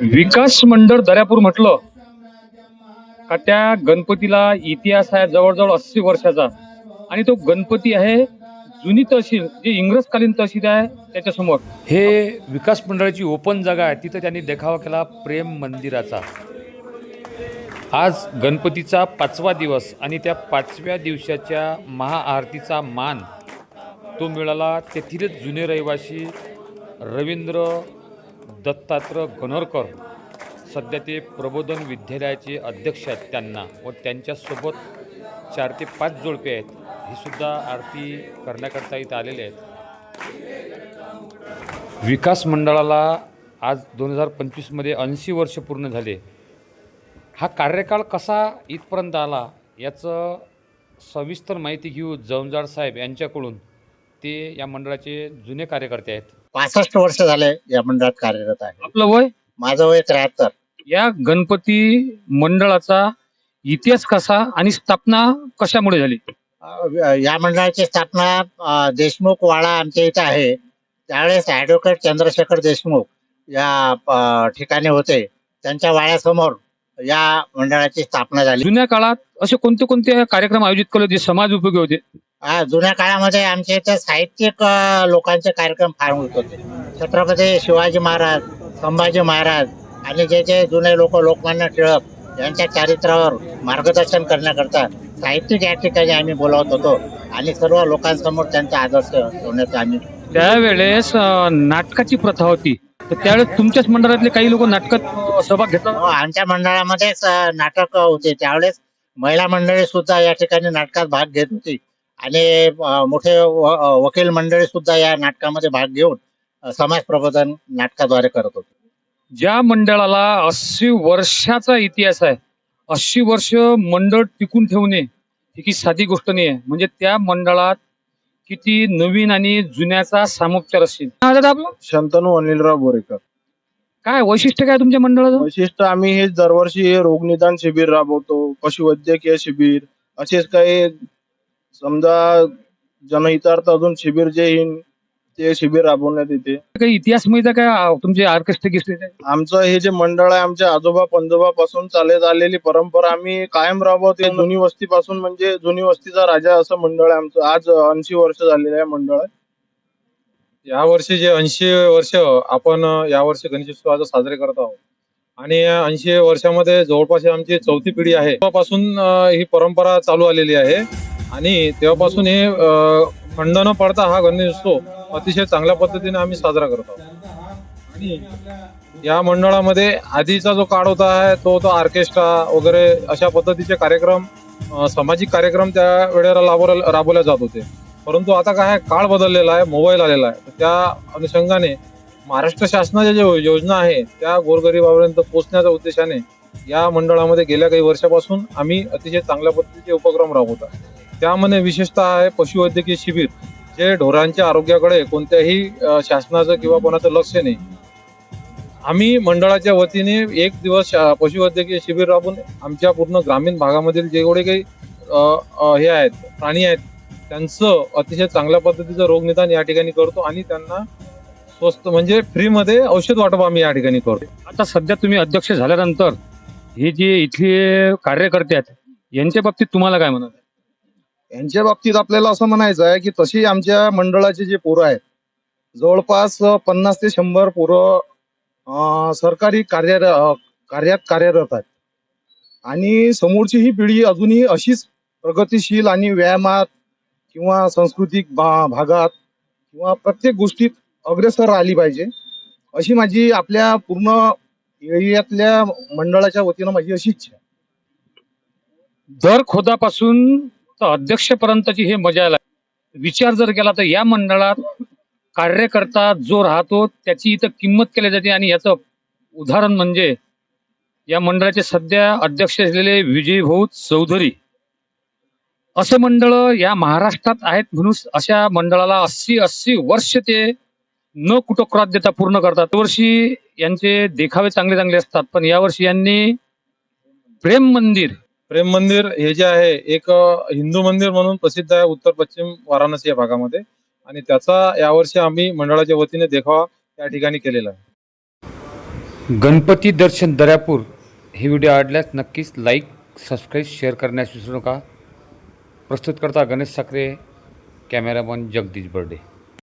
विकास मंडळ दर्यापूर म्हटलं का त्या गणपतीला इतिहास आहे जवळजवळ अस्सी वर्षाचा. आणि तो गणपती आहे जुनी तहसील जे इंग्रजकालीन तहसील आहे त्याच्यासमोर. हे विकास मंडळाची ओपन जागा आहे तिथं त्यांनी देखावा केला प्रेम मंदिराचा. आज गणपतीचा पाचवा दिवस आणि त्या पाचव्या दिवसाच्या महाआरतीचा मान तो मिळाला तेथीलच जुने रहिवासी रवींद्र दत्तात्र गणोरकर सध्या ते प्रबोधन विद्यालयाचे अध्यक्ष आहेत त्यांना व त्यांच्यासोबत चार ते पाच जोडपे आहेत. ही सुद्धा आरती करण्याकरता इथं आलेले आहेत. विकास मंडळाला आज दोन हजार पंचवीसमध्ये ऐंशी वर्ष पूर्ण झाले. हा कार्यकाळ कसा इथपर्यंत आला याचं सविस्तर माहिती घेऊ जवंजाड साहेब यांच्याकडून. ते या मंडळाचे जुने कार्यकर्ते आहेत. पासष्ट वर्ष झाले या मंडळात कार्यरत आहे. आपलं वय? माझं वय त्र्याहत्तर. या गणपती मंडळाचा इतिहास कसा आणि स्थापना कशामुळे झाली? अ, या मंडळाची स्थापना अ, देशमुख वाडा आमच्या इथं आहे. त्यावेळेस ऍडव्होकेट चंद्रशेखर देशमुख या अ, ठिकाणी होते. त्यांच्या वाड्यासमोर या मंडळाची स्थापना झाली. जुन्या काळात असे कोणते कोणते कार्यक्रम आयोजित केले होते समाज उपयोगी होते? आ, जुन्या काळामध्ये आमच्या इथं साहित्यिक अ, लोकांचे कार्यक्रम फार होत होते. छत्रपती शिवाजी महाराज संभाजी महाराज आणि जे जे जुने लोक लोकमान्य टिळक यांच्या चारित्र्यावर मार्गदर्शन करण्याकरता साहित्यिक या ठिकाणी आम्ही बोलावत होतो आणि सर्व लोकांसमोर त्यांचा आदर्श ठेवण्याचा आम्ही त्यावेळेस अं, नाटकाची प्रथा होती. तर त्यावेळेस तुमच्याच मंडळातले काही लोक नाटकात सहभाग हो, घेतात आमच्या मंडळामध्येच नाटक होते. त्यावेळेस महिला मंडळी सुद्धा या ठिकाणी नाटकात भाग घेत होती. आणि मोठे वकील मंडळी सुद्धा या नाटकामध्ये भाग घेऊन समाज प्रबोधन नाटकाद्वारे करत होते. ज्या मंडळाला अस्सी वर्षाचा इतिहास आहे अस्सी वर्ष मंडळ टिकून ठेवणे ही की साधी गोष्ट नाही आहे म्हणजे त्या मंडळात किती नवीन आणि जुन्याचा सामोपचार असेल. आपलं? शंतनू अनिलराव बोरेकर. काय वैशिष्ट्य काय तुमच्या मंडळाचं? वैशिष्ट्य आम्ही हे दरवर्षी हे रोगनिदान शिबिर राबवतो पशुवैद्यकीय शिबिर असेच काही समजा जनहितार्थ अजून शिबिर जे येईन ते शिबिर राबवण्यात येते. काही इतिहास माहीत आहे का? तुमचे ऑर्केस्ट्रा गिस्ट्रा आमचं हे जे मंडळ आहे आमच्या आजोबा पंजोबा पासून चालत आलेली परंपरा आम्ही कायम राबवते. जुनी वस्तीपासून म्हणजे जुनी वस्तीचा राजा असं मंडळ आहे आमचं. आज ऐंशी वर्ष झालेलं आहे मंडळ. या वर्षी जे ऐंशी वर्ष आपण यावर्षी गणेशोत्सवाचा साजरे करत आहोत. आणि ऐंशी वर्षामध्ये जवळपास ही आमची चौथी पिढी आहे. तेव्हापासून अं, ही परंपरा चालू आलेली आहे. आणि तेव्हापासून हे खंड न पडता हा गणेशोत्सव अतिशय चांगल्या पद्धतीने आम्ही साजरा करतो आणि या मंडळामध्ये आधीचा जो काळ होता आहे तो होता ऑर्केस्ट्रा वगैरे अशा पद्धतीचे कार्यक्रम सामाजिक कार्यक्रम त्या वेळेला राबवल्या राबवले जात होते. परंतु आता काय आहे, काळ बदललेला आहे मोबाईल आलेला आहे. त्या अनुषंगाने महाराष्ट्र शासनाच्या ज्या योजना आहे त्या गोरगरिबापर्यंत पोहोचण्याच्या उद्देशाने या मंडळामध्ये गेल्या काही वर्षापासून आम्ही अतिशय चांगल्या पद्धतीचे उपक्रम राबवत आहोत. त्यामध्ये विशेषतः आहे पशुवैद्यकीय शिबिर जे ढोरांच्या आरोग्याकडे कोणत्याही शासनाचं किंवा कोणाचं लक्ष नाही. आम्ही मंडळाच्या वतीने एक दिवस पशुवैद्यकीय शिबिर राबून आमच्या पूर्ण ग्रामीण भागामधील जेवढे काही हे आहेत प्राणी आहेत त्यांचं अतिशय चांगल्या पद्धतीचं रोगनिदान या ठिकाणी करतो आणि त्यांना स्वस्त म्हणजे फ्रीमध्ये औषध वाटप आम्ही या ठिकाणी करतो. आता सध्या तुम्ही अध्यक्ष झाल्यानंतर हे जे इथले कार्यकर्ते आहेत यांच्या बाबतीत तुम्हाला काय म्हणत यांच्या बाबतीत आपल्याला असं म्हणायचं आहे की तशी आमच्या मंडळाचे जे पोरं आहेत जवळपास पन्नास ते शंभर पोरं सरकारी कार्य कार्यात कार्यरत आहेत. आणि समोरची ही पिढी अजूनही अशीच प्रगतिशील आणि व्यायामात किंवा सांस्कृतिक भा- भागात किंवा प्रत्येक गोष्टीत अग्रेसर राहिली पाहिजे अशी माझी आपल्या पूर्ण एरियातल्या मंडळाच्या वतीनं माझी अशी इच्छा आहे. दर खोदापासून तर अध्यक्षपर्यंतची हे मजा विचार जर केला तर या मंडळात कार्यकर्ता जो राहतो त्याची इथं किंमत केली जाते आणि याचं उदाहरण म्हणजे या मंडळाचे सध्या अध्यक्ष असलेले विजय भाऊ चौधरी. असं मंडळ या महाराष्ट्रात आहेत म्हणून अशा मंडळाला अस्सी अस्सी वर्ष ते न कुटक्रात देता पूर्ण करतात. वर्षी यांचे देखावे चांगले चांगले असतात पण यावर्षी यांनी प्रेम मंदिर प्रेम मंदिर हे जे आहे एक हिंदू मंदिर म्हणून प्रसिद्ध आहे उत्तर पश्चिम वाराणसी या भागामध्ये. आणि त्याचा यावर्षी आम्ही मंडळाच्या वतीने देखावा त्या ठिकाणी केलेला आहे. गणपती दर्शन दर्यापूर हे व्हिडिओ आवडल्यास नक्कीच लाईक सबस्क्राईब शेअर करण्यास विसरू नका. प्रस्तुत करता गणेश साखरे कॅमेरामन जगदीश बर्डे.